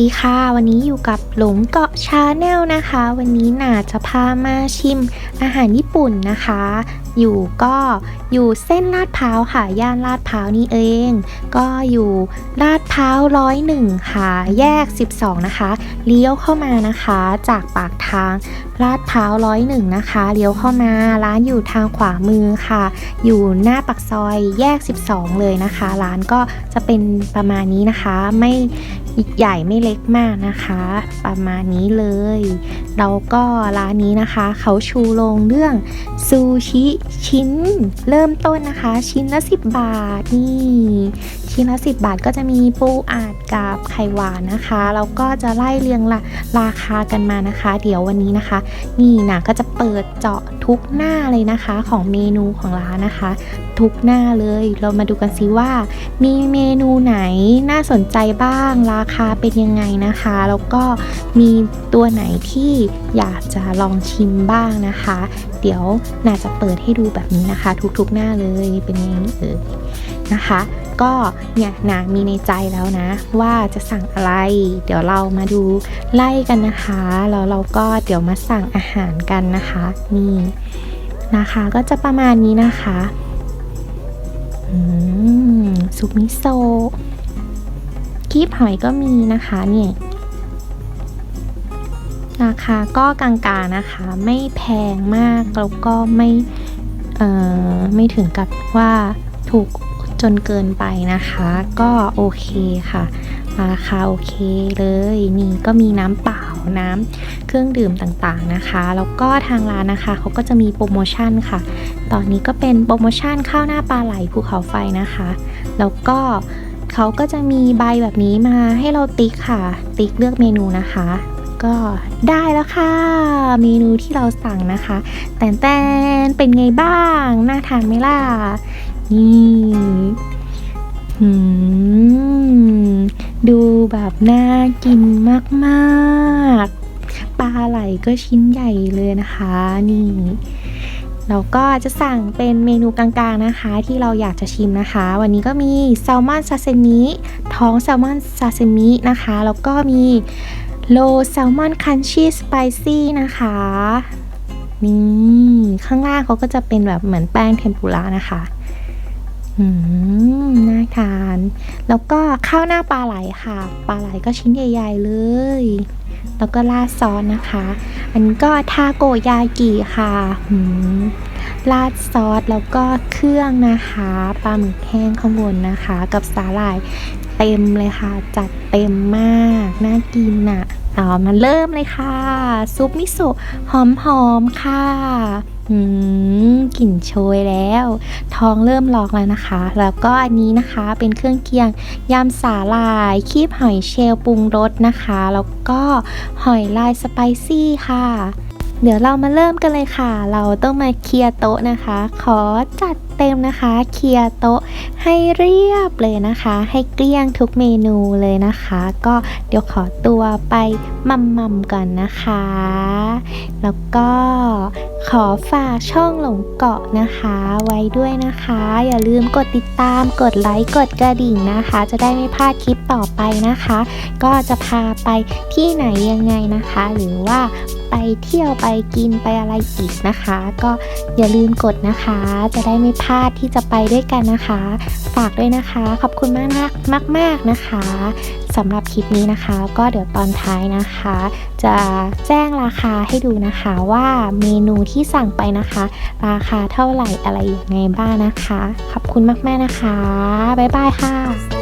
ดีค่ะ วันนี้อยู่กับหลงเกาะชาแนลนะคะ วันนี้หนาจะพามาชิมอาหารญี่ปุ่นนะคะอยู่ก็อยู่เส้นลาดพร้าวค่ะ ย่านลาดพร้าวนี่เอง ก็อยู่ลาดพร้าวร้อยหนึ่งค่ะแยก 12 นะคะ เลี้ยวเข้ามานะคะ จากปากทางลาดพร้าวร้อยหนึ่งนะคะ เลี้ยวเข้ามา ร้านอยู่ทางขวามือค่ะ อยู่หน้าปากซอยแยก 12 เลยนะคะ ร้านก็จะเป็นประมาณนี้นะคะ ไม่ใหญ่ไม่เล็กมากนะคะ ประมาณนี้เลย แล้วก็ร้านนี้นะคะ เขาชูโรงเรื่องซูชิชิ้นเริ่มต้นนะคะ ชิ้นละ 10 บาทนี่ชิ้นละ 10 บาทก็จะมีปูอัดกับไข่หวานนะคะแล้วก็จะไล่เรียงละราคากันมานะคะ เดี๋ยววันนี้นะคะ นี่นะก็จะ เปิดเจาะทุกหน้าเลยนะคะของเมนูของร้านนะคะ ทุกหน้าเลยเรามาดูกันซิว่า มีเมนูไหนน่าสนใจบ้าง ราคาเป็นยังไงนะคะ แล้วก็มีตัวไหนที่อยากจะลองชิมบ้างนะคะ เดี๋ยวน่าจะเปิดให้ดูแบบนี้นะคะ ทุกๆหน้าเลยเป็นยังไงเอ่ยนะคะก็เนี่ยนามีในใจแล้วนะ ว่าจะสั่งอะไร เดี๋ยวเรามาดูไล่กันนะคะแล้วเราก็เดี๋ยวมาสั่งอาหารกันนะคะนี่นะคะก็จะประมาณนี้นะคะอซุปมิโซะกีบหอยก็มีนะคะเนี่ยราคาก็กลางๆนะคะ ไม่แพงมากแล้วก็ไม่ไม่ถึงกับว่าถูก จนเกินไปนะคะ ก็โอเคค่ะ ราคาโอเคเลยนี่ก็มีน้ำเปล่าน้ำเครื่องดื่มต่างๆนะคะ แล้วก็ทางร้านนะคะเขาก็จะมีโปรโมชั่นค่ะ ตอนนี้ก็เป็นโปรโมชั่นข้าวหน้าปลาไหลภูเขาไฟนะคะ แล้วก็เขาก็จะมีใบแบบนี้มาให้เราติ๊กค่ะ ติ๊กเลือกเมนูนะคะ ก็ได้แล้วค่ะ เมนูที่เราสั่งนะคะ แต่นแตนเป็นไงบ้าง น่าทานไหมล่ะ นี่หืมดูแบบน่ากินมากๆ ปลาไหลก็ชิ้นใหญ่เลยนะคะนี่เราก็จะสั่งเป็นเมนูกลางๆนะคะ ที่เราอยากจะชิมนะคะ วันนี้ก็มีแซลมอนซาเซมิท้องแซลมอนซาเซมินะคะ แล้วก็มีโลแซลมอนคันชีสไปซี่นะคะนี่ข้างล่างเขาก็จะเป็นแบบเหมือนแป้งเทมปุระนะคะ อืมน่าทาน แล้วก็ข้าวหน้าปลาไหลค่ะ ปลาไหลก็ชิ้นใหญ่ ๆ เลย แล้วก็ราดซอสนะคะ อันนี้ก็ทาโกยากิค่ะหืมราดซอสแล้วก็เครื่องนะคะ ปลาหมึกแห้งข้างบนนะคะ กับสาหร่ายเต็มเลยค่ะ จัดเต็มมาก น่ากินอะ เอามาเริ่มเลยค่ะ ซุปมิโซะหอมๆค่ะอืมกลิ่นโชยแล้ว ท้องเริ่มร้องแล้วนะคะ แล้วก็อันนี้นะคะเป็นเครื่องเคียงยำสาหร่ายคีบหอยเชลปรุงรสนะคะ แล้วก็หอยลายสไปซี่ค่ะ เดี๋ยวเรามาเริ่มกันเลยค่ะ เราต้องมาเคลียร์โต๊ะนะคะ ขอจัด เต็มนะคะ เคลียร์โต๊ะให้เรียบเลยนะคะ ให้เกลี้ยงทุกเมนูเลยนะคะ ก็เดี๋ยวขอตัวไปมัมมัมๆกันนะคะ แล้วก็ขอฝากช่องหลงเกาะนะคะ ไว้ด้วยนะคะ อย่าลืมกดติดตามกดไลค์กดกระดิ่งนะคะ จะได้ไม่พลาดคลิปต่อไปนะคะ ก็จะพาไปที่ไหนยังไงนะคะ หรือว่า ไปเที่ยวไปกินไปอะไรอีกนะคะ ก็อย่าลืมกดนะคะ จะได้ไม่พลาดที่จะไปด้วยกันนะคะ ฝากด้วยนะคะ ขอบคุณมากมากมากมากนะคะสำหรับคลิปนี้นะคะ ก็เดี๋ยวตอนท้ายนะคะ จะแจ้งราคาให้ดูนะคะว่าเมนูที่สั่งไปนะคะ ราคาเท่าไหร่อะไรยังไงบ้างนะคะ ขอบคุณมาก ๆ นะคะ บ๊ายบายค่ะ